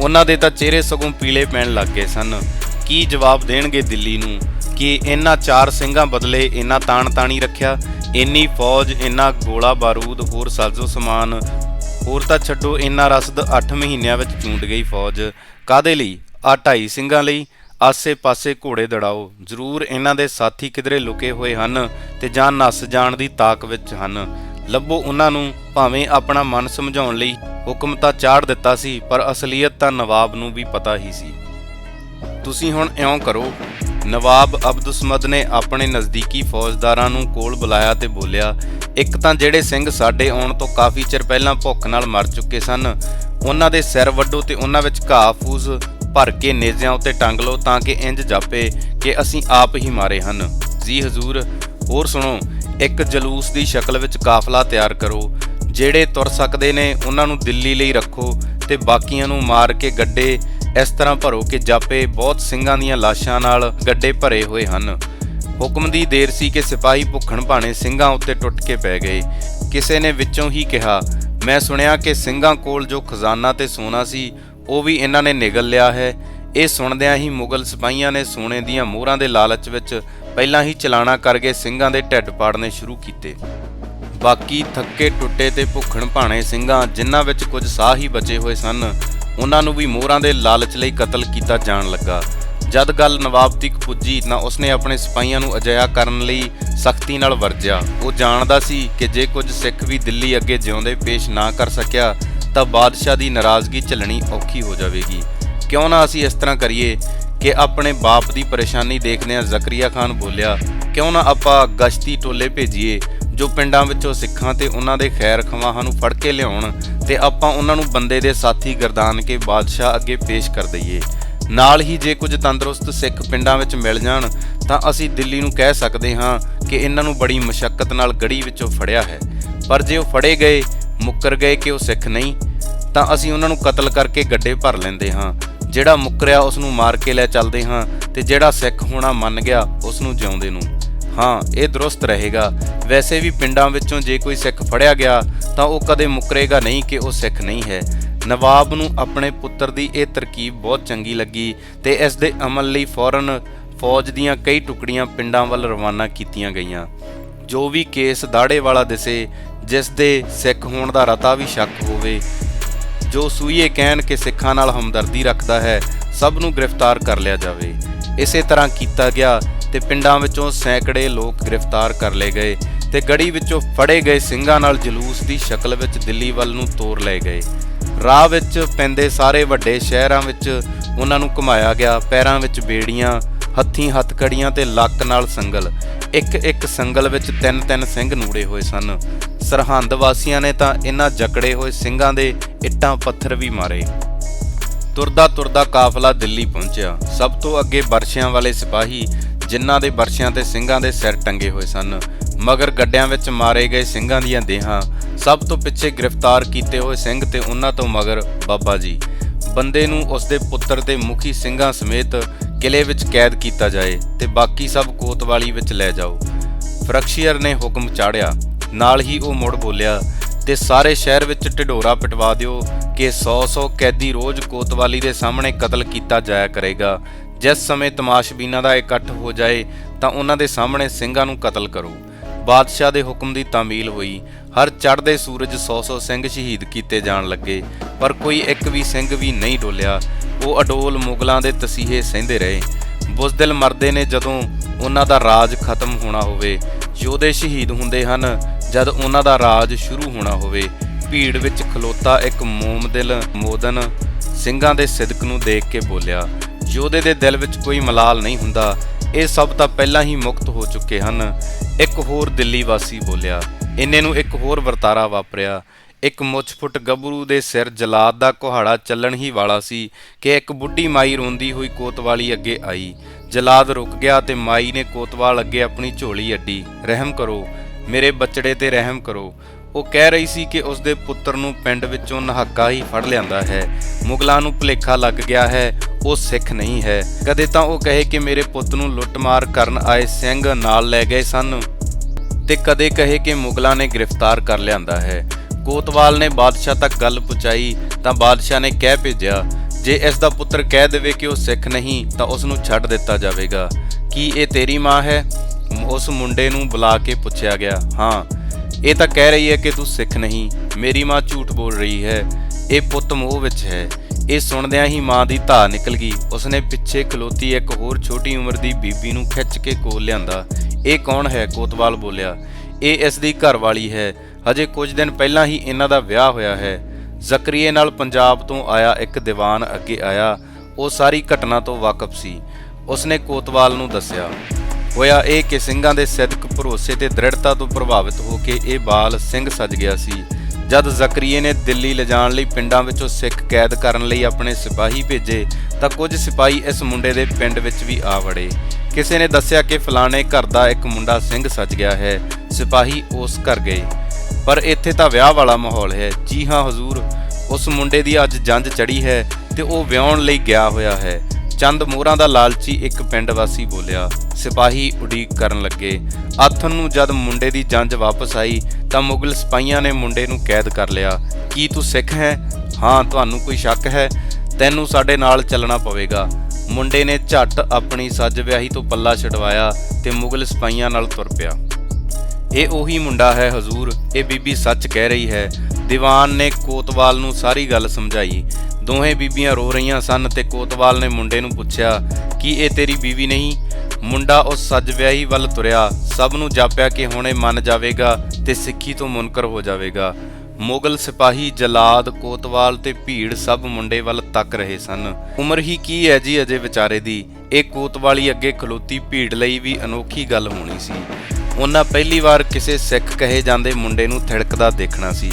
ਉਹਨਾਂ ਦੇ ਤਾਂ ਚਿਹਰੇ ਸਗੋਂ ਪੀਲੇ ਪੈਣ ਲੱਗ ਗਏ ਸਨ। ਕੀ ਜਵਾਬ ਦੇਣਗੇ ਦਿੱਲੀ ਨੂੰ? ਕਿ ਇਹਨਾਂ ਚਾਰ ਸਿੰਘਾਂ ਬਦਲੇ ਇਹਨਾਂ ਤਾਣ ਤਾਣੀ ਰੱਖਿਆ? ਇੰਨੀ ਫੌਜ, ਇੰਨਾ ਗੋਲਾ ਬਾਰੂਦ, ਹੋਰ ਸਾਜ਼ੋ ਸਮਾਨ, ਹੋਰ ਤਾਂ ਛੱਡੋ ਇੰਨਾ ਰਸਦ 8 ਮਹੀਨਿਆਂ ਵਿੱਚ ਚੂੰਡ ਗਈ ਫੌਜ। ਕਾਦੇ ਲਈ? ਆ ਢਾਈ ਸਿੰਘਾਂ ਲਈ? ਆਸੇ-ਪਾਸੇ ਘੋੜੇ ਦੜਾਓ। ਜ਼ਰੂਰ ਇਹਨਾਂ ਦੇ ਸਾਥੀ ਕਿਧਰੇ ਲੁਕੇ ਹੋਏ ਹਨ ਤੇ ਜਾਂ ਨੱਸ ਜਾਣ ਦੀ ਤਾਕ ਵਿੱਚ ਹਨ। ਲੱਭੋ ਉਹਨਾਂ ਨੂੰ ਭਾਵੇਂ ਆਪਣਾ ਮਨ ਸਮਝਾਉਣ ਲਈ ਹੁਕਮ ਤਾਂ ਚਾੜ ਦਿੱਤਾ ਸੀ, ਪਰ ਅਸਲੀਅਤ ਤਾਂ ਨਵਾਬ ਨੂੰ ਵੀ ਪਤਾ ਹੀ ਸੀ। ਤੁਸੀਂ ਹੁਣ ਇਉਂ ਕਰੋ, ਨਵਾਬ ਅਬਦੁਸਮਦ ਨੇ ਆਪਣੇ ਨਜ਼ਦੀਕੀ ਫੌਜਦਾਰਾਂ ਨੂੰ ਕੋਲ ਬੁਲਾਇਆ ਤੇ ਬੋਲਿਆ, ਇੱਕ ਤਾਂ ਜਿਹੜੇ ਸਿੰਘ ਸਾਡੇ ਆਉਣ ਤੋਂ ਕਾਫੀ ਚਿਰ ਪਹਿਲਾਂ ਭੁੱਖ ਨਾਲ ਮਰ ਚੁੱਕੇ ਸਨ, ਉਹਨਾਂ ਦੇ ਸਿਰ ਵੱਡੋ ਤੇ ਉਹਨਾਂ ਵਿੱਚ ਘਾਹ ਫੂਸ ਭਰ ਕੇ ਨੇਜ਼ਿਆਂ ਉੱਤੇ ਟੰਗ ਲਓ ਤਾਂ ਕਿ ਇੰਜ ਜਾਪੇ ਕਿ ਅਸੀਂ ਆਪ ਹੀ ਮਾਰੇ ਹਨ। ਜੀ ਹਜ਼ੂਰ, ਹੋਰ ਸੁਣੋ ਇੱਕ ਜਲੂਸ ਦੀ ਸ਼ਕਲ ਵਿੱਚ ਕਾਫਲਾ ਤਿਆਰ ਕਰੋ, ਜਿਹੜੇ ਤੁਰ ਸਕਦੇ ਨੇ ਉਹਨਾਂ ਨੂੰ ਦਿੱਲੀ ਲਈ ਰੱਖੋ ਤੇ ਬਾਕੀਆਂ ਨੂੰ ਮਾਰ ਕੇ ਗੱਡੇ, ਇਸ ਤਰ੍ਹਾਂ ਭਰੋ ਕਿ ਜਾਪੇ ਬਹੁਤ ਸਿੰਘਾਂ ਦੀਆਂ ਲਾਸ਼ਾਂ ਨਾਲ ਗੱਡੇ ਭਰੇ ਹੋਏ ਹਨ। ਹੁਕਮ ਦੀ ਦੇਰ ਸੀ ਕਿ ਸਿਪਾਹੀ ਭੁੱਖਣ ਭਾਣੇ ਸਿੰਘਾਂ ਉੱਤੇ ਟੁੱਟ ਕੇ ਪੈ ਗਏ। ਕਿਸੇ ਨੇ ਵਿੱਚੋਂ ਹੀ ਕਿਹਾ, ਮੈਂ ਸੁਣਿਆ ਕਿ ਸਿੰਘਾਂ ਕੋਲ ਜੋ ਖਜ਼ਾਨਾ ਤੇ ਸੋਨਾ ਸੀ, ਉਹ ਵੀ ਇਹਨਾਂ ਨੇ ਨਿਗਲ ਲਿਆ ਹੈ। ਇਹ ਸੁਣਦਿਆਂ ਹੀ ਮੁਗਲ ਸਿਪਾਹੀਆਂ ਨੇ ਸੋਨੇ ਦੀਆਂ ਮੋਹਰਾਂ ਦੇ ਲਾਲਚ ਵਿੱਚ ਪਹਿਲਾਂ ਹੀ ਚਲਾਣਾ ਕਰਕੇ ਸਿੰਘਾਂ ਦੇ ਢਿੱਡ ਪਾੜਨੇ ਸ਼ੁਰੂ ਕੀਤੇ। ਬਾਕੀ ਥੱਕੇ ਟੁੱਟੇ ਤੇ ਭੁੱਖਣ ਭਾਣੇ ਸਿੰਘਾਂ ਜਿਨ੍ਹਾਂ ਵਿੱਚ ਕੁਝ ਸਾਹ ਹੀ ਬਚੇ ਹੋਏ ਸਨ, ਉਹਨਾਂ ਨੂੰ ਵੀ ਮੋਹਰਾਂ ਦੇ ਲਾਲਚ ਲਈ ਕਤਲ ਕੀਤਾ ਜਾਣ ਲੱਗਾ। ਜਦ ਗੱਲ ਨਵਾਬ ਤੱਕ ਪੁੱਜੀ ਤਾਂ ਉਸਨੇ ਆਪਣੇ ਸਿਪਾਹੀਆਂ ਨੂੰ ਅਜਿਹਾ ਕਰਨ ਲਈ ਸਖਤੀ ਨਾਲ ਵਰਜਿਆ। ਉਹ ਜਾਣਦਾ ਸੀ ਕਿ ਜੇ ਕੁਝ ਸਿੱਖ ਵੀ ਦਿੱਲੀ ਅੱਗੇ ਜਿਉਂਦੇ ਪੇਸ਼ ਨਾ ਕਰ ਸਕਿਆ, ਤਾਂ ਬਾਦਸ਼ਾਹ ਦੀ ਨਾਰਾਜ਼ਗੀ ਝੱਲਣੀ ਔਖੀ ਹੋ ਜਾਵੇਗੀ। ਕਿਉਂ ਨਾ ਅਸੀਂ ਇਸ ਤਰ੍ਹਾਂ ਕਰੀਏ ਕਿ ਆਪਣੇ ਬਾਪ ਦੀ ਪਰੇਸ਼ਾਨੀ ਦੇਖਦਿਆਂ ਜ਼ਕਰੀਆ ਖਾਨ ਬੋਲਿਆ, ਕਿਉਂ ਨਾ ਆਪਾਂ ਗਸ਼ਤੀ ਟੋਲੇ ਭੇਜੀਏ, ਜੋ ਪਿੰਡਾਂ ਵਿੱਚੋਂ ਸਿੱਖਾਂ ਤੇ ਉਹਨਾਂ ਦੇ ਖੈਰ ਖਵਾਹਾਂ ਨੂੰ ਫੜ ਕੇ ਲਿਆਉਣ ਤੇ ਆਪਾਂ ਉਹਨਾਂ ਨੂੰ ਬੰਦੇ ਦੇ ਸਾਥੀ ਗਰਦਾਨ ਕੇ ਬਾਦਸ਼ਾਹ ਅੱਗੇ ਪੇਸ਼ ਕਰ ਦਈਏ। ਨਾਲ ਹੀ ਜੇ ਕੁਝ ਤੰਦਰੁਸਤ ਸਿੱਖ ਪਿੰਡਾਂ ਵਿੱਚ ਮਿਲ ਜਾਣ, ਤਾਂ ਅਸੀਂ ਦਿੱਲੀ ਨੂੰ ਕਹਿ ਸਕਦੇ ਹਾਂ ਕਿ ਇਹਨਾਂ ਨੂੰ ਬੜੀ ਮੁਸ਼ਕਲ ਨਾਲ ਗੜੀ ਵਿੱਚੋਂ ਫੜਿਆ ਹੈ। ਪਰ ਜੇ ਉਹ ਫੜੇ ਗਏ, ਮੁੱਕਰ ਗਏ ਕਿ ਉਹ ਸਿੱਖ ਨਹੀਂ, ਤਾਂ ਅਸੀਂ ਉਹਨਾਂ ਨੂੰ ਕਤਲ ਕਰਕੇ ਗੱਡੇ ਭਰ ਲੈਂਦੇ ਹਾਂ। ਜਿਹੜਾ ਮੁੱਕਰਿਆ ਉਸ ਨੂੰ ਮਾਰ ਕੇ ਲੈ ਚੱਲਦੇ ਹਾਂ ਤੇ ਜਿਹੜਾ ਸਿੱਖ ਹੋਣਾ ਮੰਨ ਗਿਆ ਉਸ ਨੂੰ ਜਿਉਂਦੇ ਨੂੰ। ਹਾਂ, ਇਹ ਦਰੁਸਤ ਰਹੇਗਾ। ਵੈਸੇ ਵੀ ਪਿੰਡਾਂ ਵਿੱਚੋਂ ਜੇ ਕੋਈ ਸਿੱਖ ਫੜਿਆ ਗਿਆ, ਤਾਂ ਉਹ ਕਦੇ ਮੁੱਕਰੇਗਾ ਨਹੀਂ ਕਿ ਉਹ ਸਿੱਖ ਨਹੀਂ ਹੈ। ਨਵਾਬ ਨੂੰ ਆਪਣੇ ਪੁੱਤਰ ਦੀ ਇਹ ਤਰਕੀਬ ਬਹੁਤ ਚੰਗੀ ਲੱਗੀ ਤੇ ਇਸ ਦੇ ਅਮਲ ਲਈ ਫੌਰਨ ਫੌਜ ਦੀਆਂ ਕਈ ਟੁਕੜੀਆਂ ਪਿੰਡਾਂ ਵੱਲ ਰਵਾਨਾ ਕੀਤੀਆਂ ਗਈਆਂ। ਜੋ ਵੀ ਕੇਸ ਦਾੜੇ ਵਾਲਾ ਦਿਸੇ, ਜਿਸ ਦੇ ਸਿੱਖ ਹੋਣ ਦਾ ਰਤਾ ਵੀ ਸ਼ੱਕ ਹੋਵੇ ਜੋ ਸੂਈਏ ਕਹਿਣ ਕਿ ਸਿੱਖਾਂ ਨਾਲ ਹਮਦਰਦੀ ਰੱਖਦਾ ਹੈ, ਸਭ ਨੂੰ ਗ੍ਰਿਫਤਾਰ ਕਰ ਲਿਆ ਜਾਵੇ। ਇਸੇ ਤਰ੍ਹਾਂ ਕੀਤਾ ਗਿਆ ਤੇ ਪਿੰਡਾਂ ਵਿੱਚੋਂ ਸੈਂਕੜੇ ਲੋਕ ਗ੍ਰਿਫਤਾਰ ਕਰ ਲਏ ਗਏ ਤੇ ਗੜੀ ਵਿੱਚੋਂ ਫੜੇ ਗਏ ਸਿੰਘਾਂ ਨਾਲ ਜਲੂਸ ਦੀ ਸ਼ਕਲ ਵਿੱਚ ਦਿੱਲੀ ਵੱਲ ਨੂੰ ਤੋਰ ਲਏ ਗਏ। ਰਾਹ ਵਿੱਚ ਪੈਂਦੇ ਸਾਰੇ ਵੱਡੇ ਸ਼ਹਿਰਾਂ ਵਿੱਚ ਉਹਨਾਂ ਨੂੰ ਘੁਮਾਇਆ ਗਿਆ, ਪੈਰਾਂ ਵਿੱਚ ਬੇੜੀਆਂ, ਹੱਥੀਂ ਹੱਥਕੜੀਆਂ ਤੇ ਲੱਕ ਨਾਲ ਸੰਗਲ। ਇੱਕ ਇੱਕ ਸੰਗਲ ਵਿੱਚ ਤਿੰਨ ਤਿੰਨ ਸਿੰਘ ਨੂੜੇ ਹੋਏ ਸਨ। ਸਰਹੰਦ ਵਾਸੀਆਂ ਨੇ ਤਾਂ ਇਹਨਾਂ ਜਕੜੇ ਹੋਏ ਸਿੰਘਾਂ ਦੇ ਇੱਟਾਂ ਪੱਥਰ ਵੀ ਮਾਰੇ। ਤੁਰਦਾ ਤੁਰਦਾ ਕਾਫਲਾ ਦਿੱਲੀ ਪਹੁੰਚਿਆ। ਸਭ ਤੋਂ ਅੱਗੇ ਬਰਸ਼ਿਆਂ ਵਾਲੇ ਸਿਪਾਹੀ, ਜਿਨ੍ਹਾਂ ਦੇ ਬਰਸ਼ਿਆਂ ਤੇ ਸਿੰਘਾਂ ਦੇ ਸਿਰ ਟੰਗੇ ਹੋਏ ਸਨ। ਮਗਰ ਗੱਡਿਆਂ ਵਿੱਚ ਮਾਰੇ ਗਏ ਸਿੰਘਾਂ ਦੀਆਂ ਦੇਹਾਂ, ਸਭ ਤੋਂ ਪਿੱਛੇ ਗ੍ਰਿਫਤਾਰ ਕੀਤੇ ਹੋਏ ਸਿੰਘ ਤੇ ਉਹਨਾਂ ਤੋਂ ਮਗਰ ਬਾਬਾ ਜੀ। ਬੰਦੇ ਨੂੰ ਉਸਦੇ ਪੁੱਤਰ ਤੇ ਮੁਖੀ ਸਿੰਘਾਂ ਸਮੇਤ ਕਿਲੇ ਵਿੱਚ ਕੈਦ ਕੀਤਾ ਜਾਏ ਤੇ ਬਾਕੀ ਸਭ ਕੋਤਵਾਲੀ ਵਿੱਚ ਲੈ ਜਾਓ। ਫਰਕਸ਼ੀਅਰ ਨੇ ਹੁਕਮ ਚਾੜਿਆ। ਨਾਲ ਹੀ ਉਹ ਮੁੜ ਬੋਲਿਆ, ਤੇ ਸਾਰੇ ਸ਼ਹਿਰ ਵਿੱਚ ਢਿਡੋਰਾ ਪਟਵਾ ਦਿਓ ਕਿ 100-100 ਕੈਦੀ ਰੋਜ਼ ਕੋਤਵਾਲੀ ਦੇ ਸਾਹਮਣੇ ਕਤਲ ਕੀਤਾ ਜਾਇਆ ਕਰੇਗਾ। ਜਿਸ ਸਮੇਂ ਤਮਾਸ਼ਬੀਨਾਂ ਦਾ ਇਕੱਠ ਹੋ ਜਾਏ ਤਾਂ ਉਹਨਾਂ ਦੇ ਸਾਹਮਣੇ ਸਿੰਘਾਂ ਨੂੰ ਕਤਲ ਕਰੋ। ਬਾਦਸ਼ਾਹ ਦੇ ਹੁਕਮ ਦੀ ਤਾਮੀਲ ਹੋਈ। ਹਰ ਚੜ੍ਹਦੇ ਸੂਰਜ 100-100 ਸਿੰਘ ਸ਼ਹੀਦ ਕੀਤੇ ਜਾਣ ਲੱਗੇ, ਪਰ ਕੋਈ ਇੱਕ ਵੀ ਸਿੰਘ ਵੀ ਨਹੀਂ ਡੋਲਿਆ। ਉਹ ਅਡੋਲ ਮੁਗਲਾਂ ਦੇ ਤਸੀਹੇ ਸਹਿੰਦੇ ਰਹੇ। ਬੁਜ਼ਦਿਲ ਮਰਦੇ ਨੇ ਜਦੋਂ ਉਹਨਾਂ ਦਾ ਰਾਜ ਖਤਮ ਹੋਣਾ ਹੋਵੇ। ਯੋਧੇ ਸ਼ਹੀਦ ਹੁੰਦੇ ਹਨ ਜਦ ਉਹਨਾਂ ਦਾ ਰਾਜ ਸ਼ੁਰੂ ਹੋਣਾ ਹੋਵੇ। ਭੀੜ ਵਿੱਚ ਖਲੋਤਾ ਇੱਕ ਮੋਮਦਿਲ ਮੋਦਨ ਸਿੰਘਾਂ ਦੇ ਸਿਦਕ ਨੂੰ ਦੇਖ ਕੇ ਬੋਲਿਆ, ਯੋਧੇ ਦੇ ਦਿਲ ਵਿੱਚ ਕੋਈ ਮਲਾਲ ਨਹੀਂ ਹੁੰਦਾ। ਇਹ ਸਭ ਤਾਂ ਪਹਿਲਾਂ ਹੀ ਮੁਕਤ ਹੋ ਚੁੱਕੇ ਹਨ। ਇੱਕ ਹੋਰ ਦਿੱਲੀ ਵਾਸੀ ਬੋਲਿਆ ਇੰਨੇ ਨੂੰ ਇੱਕ ਹੋਰ ਵਰਤਾਰਾ ਵਾਪਰਿਆ। ਇੱਕ ਮੁੱਛ-ਫੁੱਟ ਗੱਭਰੂ ਦੇ ਸਿਰ ਜਲਾਦ ਦਾ ਕੁਹਾੜਾ ਚੱਲਣ ਹੀ ਵਾਲਾ ਸੀ ਕਿ ਇੱਕ ਬੁੱਢੀ ਮਾਈ ਰੋਂਦੀ ਹੋਈ ਕੋਤਵਾਲੀ ਅੱਗੇ ਆਈ। ਜਲਾਦ ਰੁਕ ਗਿਆ ਤੇ ਮਾਈ ਨੇ ਕੋਤਵਾਲ ਅੱਗੇ ਆਪਣੀ ਝੋਲੀ ਅੱਡੀ। ਰਹਿਮ ਕਰੋ, ਮੇਰੇ ਬੱਚੜੇ ਤੇ ਰਹਿਮ ਕਰੋ। ਉਹ ਕਹਿ ਰਹੀ ਸੀ ਕਿ ਉਸਦੇ ਪੁੱਤਰ ਨੂੰ ਪਿੰਡ ਵਿੱਚੋਂ ਨਹਾਕਾ ਹੀ ਫੜ ਲਿਆਂਦਾ ਹੈ। ਮੁਗਲਾਂ ਨੂੰ ਭੁਲੇਖਾ ਲੱਗ ਗਿਆ ਹੈ, ਉਹ ਸਿੱਖ ਨਹੀਂ ਹੈ। ਕਦੇ ਤਾਂ ਉਹ ਕਹੇ ਕਿ ਮੇਰੇ ਪੁੱਤ ਨੂੰ ਲੁੱਟਮਾਰ ਕਰਨ ਆਏ ਸਿੰਘ ਨਾਲ ਲੈ ਗਏ ਸਨ। ਤੇ ਕਦੇ ਕਹੇ ਕਿ ਮੁਗਲਾਂ ਨੇ ਗ੍ਰਿਫਤਾਰ ਕਰ ਲਿਆਂਦਾ ਹੈ। ਕੋਤਵਾਲ ਨੇ ਬਾਦਸ਼ਾਹ ਤੱਕ ਗੱਲ ਪਹੁੰਚਾਈ ਤਾਂ ਬਾਦਸ਼ਾਹ ਨੇ ਕਹਿ ਭੇਜਿਆ, ਜੇ ਇਸ ਦਾ ਪੁੱਤਰ ਕਹਿ ਦੇਵੇ ਕਿ ਉਹ ਸਿੱਖ ਨਹੀਂ, ਤਾਂ ਉਸ ਨੂੰ ਛੱਡ ਦਿੱਤਾ ਜਾਵੇਗਾ। ਕੀ ਇਹ ਤੇਰੀ ਮਾਂ ਹੈ? ਉਸ ਮੁੰਡੇ ਨੂੰ ਬੁਲਾ ਕੇ ਪੁੱਛਿਆ ਗਿਆ, ਹਾਂ, ਇਹ ਤਾਂ ਕਹਿ ਰਹੀ ਹੈ ਕਿ ਤੂੰ ਸਿੱਖ ਨਹੀਂ, ਮੇਰੀ ਮਾਂ ਝੂਠ ਬੋਲ ਰਹੀ ਹੈ, ਇਹ ਪੁੱਤ ਮੋਹ ਵਿੱਚ ਹੈ। ਇਹ ਸੁਣਦਿਆਂ ਹੀ ਮਾਂ ਦੀ ਧਾ ਨਿਕਲ ਗਈ। ਉਸਨੇ ਪਿੱਛੇ ਖਲੋਤੀ ਇੱਕ ਹੋਰ ਛੋਟੀ ਉਮਰ ਦੀ ਬੀਬੀ ਨੂੰ ਖਿੱਚ ਕੇ ਕੋਲ ਲਿਆਂਦਾ। ਇਹ ਕੌਣ ਹੈ? ਕੋਤਵਾਲ ਬੋਲਿਆ, ਇਹ ਇਸ ਦੀ ਘਰਵਾਲੀ ਹੈ। ਹਜੇ ਕੁਝ ਦਿਨ ਪਹਿਲਾਂ ਹੀ ਇਹਨਾਂ ਦਾ ਵਿਆਹ ਹੋਇਆ ਹੈ। ਜ਼ਕਰੀਏ ਨਾਲ ਪੰਜਾਬ ਤੋਂ ਆਇਆ ਇੱਕ ਦੀਵਾਨ ਅੱਗੇ ਆਇਆ। ਉਹ ਸਾਰੀ ਘਟਨਾ ਤੋਂ ਵਾਕਿਫ ਸੀ। ਉਸਨੇ ਕੋਤਵਾਲ ਨੂੰ ਦੱਸਿਆ, ਹੋਇਆ ਇਹ ਕਿ ਸਿੰਘਾਂ ਦੇ ਸਿੱਧਕ ਭਰੋਸੇ ਤੇ ਦ੍ਰਿੜਤਾ ਤੋਂ ਪ੍ਰਭਾਵਿਤ ਹੋ ਕੇ ਇਹ ਬਾਲ ਸਿੰਘ ਸੱਜ ਗਿਆ ਸੀ। ਜਦ ਜ਼ਕਰੀਏ ਨੇ ਦਿੱਲੀ ਲਿਜਾਣ ਲਈ ਪਿੰਡਾਂ ਵਿੱਚੋਂ ਸਿੱਖ ਕੈਦ ਕਰਨ ਲਈ ਆਪਣੇ ਸਿਪਾਹੀ ਭੇਜੇ, ਤਾਂ ਕੁਝ ਸਿਪਾਹੀ ਇਸ ਮੁੰਡੇ ਦੇ ਪਿੰਡ ਵਿੱਚ ਵੀ ਆ ਵੜੇ। ਕਿਸੇ ਨੇ ਦੱਸਿਆ ਕਿ ਫਲਾਣੇ ਘਰ ਦਾ ਇੱਕ ਮੁੰਡਾ ਸਿੰਘ ਸੱਜ ਗਿਆ ਹੈ, ਸਿਪਾਹੀ ਉਸ ਘਰ ਗਏ। ਪਰ ਇੱਥੇ ਤਾਂ ਵਿਆਹ ਵਾਲਾ ਮਾਹੌਲ ਹੈ। ਜੀ ਹਾਂ, ਹਜ਼ੂਰ, ਉਸ ਮੁੰਡੇ ਦੀ ਅੱਜ ਜੰਜ ਚੜੀ ਹੈ ਤੇ ਉਹ ਵਿਆਹਣ ਲਈ ਗਿਆ ਹੋਇਆ ਹੈ। ਚੰਦ ਮੋਹਰਾਂ ਦਾ ਲਾਲਚੀ ਇੱਕ ਪਿੰਡ ਵਾਸੀ ਬੋਲਿਆ। ਸਿਪਾਹੀ ਉਡੀਕ ਕਰਨ ਲੱਗੇ। ਆਥਨ ਨੂੰ ਜਦ ਮੁੰਡੇ ਦੀ ਜੰਜ ਵਾਪਸ ਆਈ, ਤਾਂ ਮੁਗਲ ਸਿਪਾਹੀਆਂ ਨੇ ਮੁੰਡੇ ਨੂੰ ਕੈਦ ਕਰ ਲਿਆ। ਕੀ ਤੂੰ ਸਿੱਖ ਹੈ? ਹਾਂ, ਤੁਹਾਨੂੰ ਕੋਈ ਸ਼ੱਕ ਹੈ? ਤੈਨੂੰ ਸਾਡੇ ਨਾਲ ਚੱਲਣਾ ਪਵੇਗਾ। ਮੁੰਡੇ ਨੇ ਝੱਟ ਆਪਣੀ ਸੱਜ ਵਿਆਹੀ ਤੋਂ ਪੱਲਾ ਛਡਵਾਇਆ ਤੇ ਮੁਗਲ ਸਿਪਾਹੀਆਂ ਨਾਲ ਤੁਰ ਪਿਆ। ਇਹ ਉਹੀ ਮੁੰਡਾ ਹੈ, ਹਜ਼ੂਰ। ਇਹ ਬੀਬੀ ਸੱਚ ਕਹਿ ਰਹੀ ਹੈ। ਦੀਵਾਨ ਨੇ ਕੋਤਵਾਲ ਨੂੰ ਸਾਰੀ ਗੱਲ ਸਮਝਾਈ। ਦੋਹੇ ਬੀਬੀਆਂ ਰੋ ਰਹੀਆਂ ਸਨ ਤੇ ਕੋਤਵਾਲ ਨੇ ਮੁੰਡੇ ਨੂੰ ਪੁੱਛਿਆ, ਕਿ ਇਹ ਤੇਰੀ ਬੀਵੀ ਨਹੀਂ? ਮੁੰਡਾ ਉਸ ਸੱਜ ਵਿਆਹੀ ਵੱਲ ਤੁਰਿਆ। ਸਭ ਨੂੰ ਜਾਪਿਆ ਕਿ ਹੁਣੇ ਮੰਨ ਜਾਵੇਗਾ ਤੇ ਸਿੱਖੀ ਤੋਂ ਮੁਨਕਰ ਹੋ ਜਾਵੇਗਾ। ਮੁਗਲ ਸਿਪਾਹੀ ਜਲਾਦ, ਕੋਤਵਾਲ ਤੇ ਭੀੜ ਸਭ ਮੁੰਡੇ ਵੱਲ ਤੱਕ ਰਹੇ ਸਨ। ਉਮਰ ਹੀ ਕੀ ਹੈ ਜੀ ਅਜੇ ਵਿਚਾਰੇ ਦੀ? ਇਹ ਕੋਤਵਾਲੀ ਅੱਗੇ ਖਲੋਤੀ ਭੀੜ ਲਈ ਵੀ ਅਨੋਖੀ ਗੱਲ ਹੋਣੀ ਸੀ। ਉਹਨਾਂ ਪਹਿਲੀ ਵਾਰ ਕਿਸੇ ਸਿੱਖ ਕਹੇ ਜਾਂਦੇ ਮੁੰਡੇ ਨੂੰ ਥਿੜਕਦਾ ਦੇਖਣਾ ਸੀ।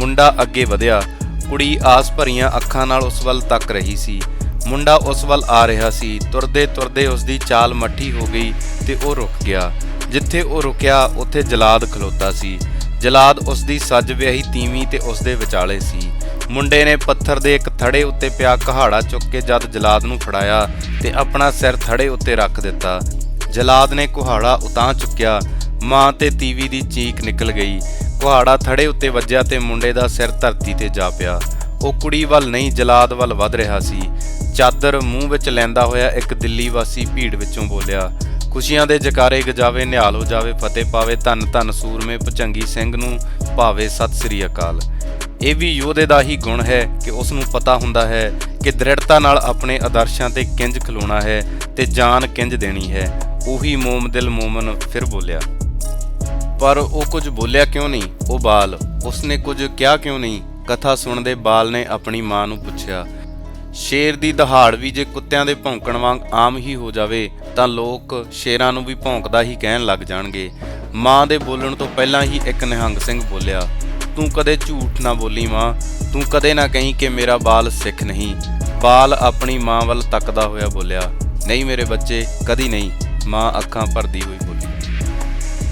ਮੁੰਡਾ ਅੱਗੇ ਵਧਿਆ। ਕੁੜੀ ਆਸ ਭਰੀਆਂ ਅੱਖਾਂ ਨਾਲ ਉਸ ਵੱਲ ਤੱਕ ਰਹੀ ਸੀ। ਮੁੰਡਾ ਉਸ ਵੱਲ ਆ ਰਿਹਾ ਸੀ। ਤੁਰਦੇ ਤੁਰਦੇ ਉਸ ਦੀ ਚਾਲ ਮੱਠੀ ਹੋ ਗਈ ਤੇ ਉਹ ਰੁਕ ਗਿਆ। ਜਿੱਥੇ ਉਹ ਰੁਕਿਆ, ਉੱਥੇ ਜਲਾਦ ਖਲੋਤਾ ਸੀ। ਜਲਾਦ ਉਸ ਦੀ ਸੱਜ ਵਿਆਹੀ ਤੀਵੀਂ ਤੇ ਉਸ ਦੇ ਵਿਚਾਲੇ ਸੀ। ਮੁੰਡੇ ਨੇ ਪੱਥਰ ਦੇ ਇੱਕ ਥੜੇ ਉੱਤੇ ਪਿਆ ਕਹਾੜਾ ਚੁੱਕ ਕੇ ਜਦ ਜਲਾਦ ਨੂੰ ਫੜਾਇਆ ਤੇ ਆਪਣਾ ਸਿਰ ਥੜੇ ਉੱਤੇ ਰੱਖ ਦਿੱਤਾ। ਜਲਾਦ ਨੇ ਕੁਹਾੜਾ ਉਤਾਂ ਚੁੱਕਿਆ। ਮਾਂ ਤੇ ਤੀਵੀ ਦੀ ਚੀਕ ਨਿਕਲ ਗਈ। ਕੁਹਾੜਾ ਥੜੇ ਉੱਤੇ ਵੱਜਿਆ ਤੇ ਮੁੰਡੇ ਦਾ ਸਿਰ ਧਰਤੀ ਤੇ ਜਾ ਪਿਆ। ਉਹ ਕੁੜੀ ਵੱਲ ਨਹੀਂ, ਜਲਾਦ ਵੱਲ ਵੱਧ ਰਿਹਾ ਸੀ। ਚਾਦਰ ਮੂੰਹ ਵਿੱਚ ਲੈਂਦਾ ਹੋਇਆ ਇੱਕ ਦਿੱਲੀ ਵਾਸੀ ਭੀੜ ਵਿੱਚੋਂ ਬੋਲਿਆ, ਖੁਸ਼ੀਆਂ ਦੇ ਜਕਾਰੇ ਗਜਾਵੇ, ਨਿਹਾਲ ਹੋ ਜਾਵੇ, ਫਤਿਹ ਪਾਵੇ, ਧੰਨ ਧੰਨ ਸੂਰਮੇ, ਭਚੰਗੀ ਸਿੰਘ ਨੂੰ ਭਾਵੇ, ਸਤਿ ਸ੍ਰੀ ਅਕਾਲ। ਇਹ ਵੀ ਯੋਧੇ ਦਾ ਹੀ ਗੁਣ ਹੈ ਕਿ ਉਸ ਨੂੰ ਪਤਾ ਹੁੰਦਾ ਹੈ ਕਿ ਦ੍ਰਿੜਤਾ ਨਾਲ ਆਪਣੇ ਆਦਰਸ਼ਾਂ ਤੇ ਕਿੰਜ ਖਲੋਣਾ ਹੈ ਤੇ ਜਾਨ ਕਿੰਜ ਦੇਣੀ ਹੈ। ਉਹੀ ਮੋਮ ਦਿਲ ਮੋਮਨ ਫਿਰ ਬੋਲਿਆ ਪਰ ਉਹ ਕੁਝ ਬੋਲਿਆ ਕਿਉਂ ਨਹੀਂ? ਉਹ ਬਾਲ। ਉਸਨੇ ਕੁਝ ਕਿਹਾ ਕਿਉਂ ਨਹੀਂ? ਕਥਾ ਸੁਣਦੇ ਬਾਲ ਨੇ ਆਪਣੀ ਮਾਂ ਨੂੰ ਪੁੱਛਿਆ, ਸ਼ੇਰ ਦੀ ਦਹਾੜ ਵੀ ਜੇ ਕੁੱਤਿਆਂ ਦੇ ਭੌਂਕਣ ਵਾਂਗ ਆਮ ਹੀ ਹੋ ਜਾਵੇ, ਤਾਂ ਲੋਕ ਸ਼ੇਰਾਂ ਨੂੰ ਵੀ ਭੌਂਕਦਾ ਹੀ ਕਹਿਣ ਲੱਗ ਜਾਣਗੇ। ਮਾਂ ਦੇ ਬੋਲਣ ਤੋਂ ਪਹਿਲਾਂ ਹੀ ਇੱਕ ਨਿਹੰਗ ਸਿੰਘ ਬੋਲਿਆ, ਤੂੰ ਕਦੇ ਝੂਠ ਨਾ ਬੋਲੀ ਮਾਂ, ਤੂੰ ਕਦੇ ਨਾ ਕਹੀਂ ਕਿ ਮੇਰਾ ਬਾਲ ਸਿੱਖ ਨਹੀਂ। ਬਾਲ ਆਪਣੀ ਮਾਂ ਵੱਲ ਤੱਕਦਾ ਹੋਇਆ ਬੋਲਿਆ, ਨਹੀਂ ਮੇਰੇ ਬੱਚੇ, ਕਦੀ ਨਹੀਂ। ਮਾਂ ਅੱਖਾਂ ਭਰਦੀ ਹੋਈ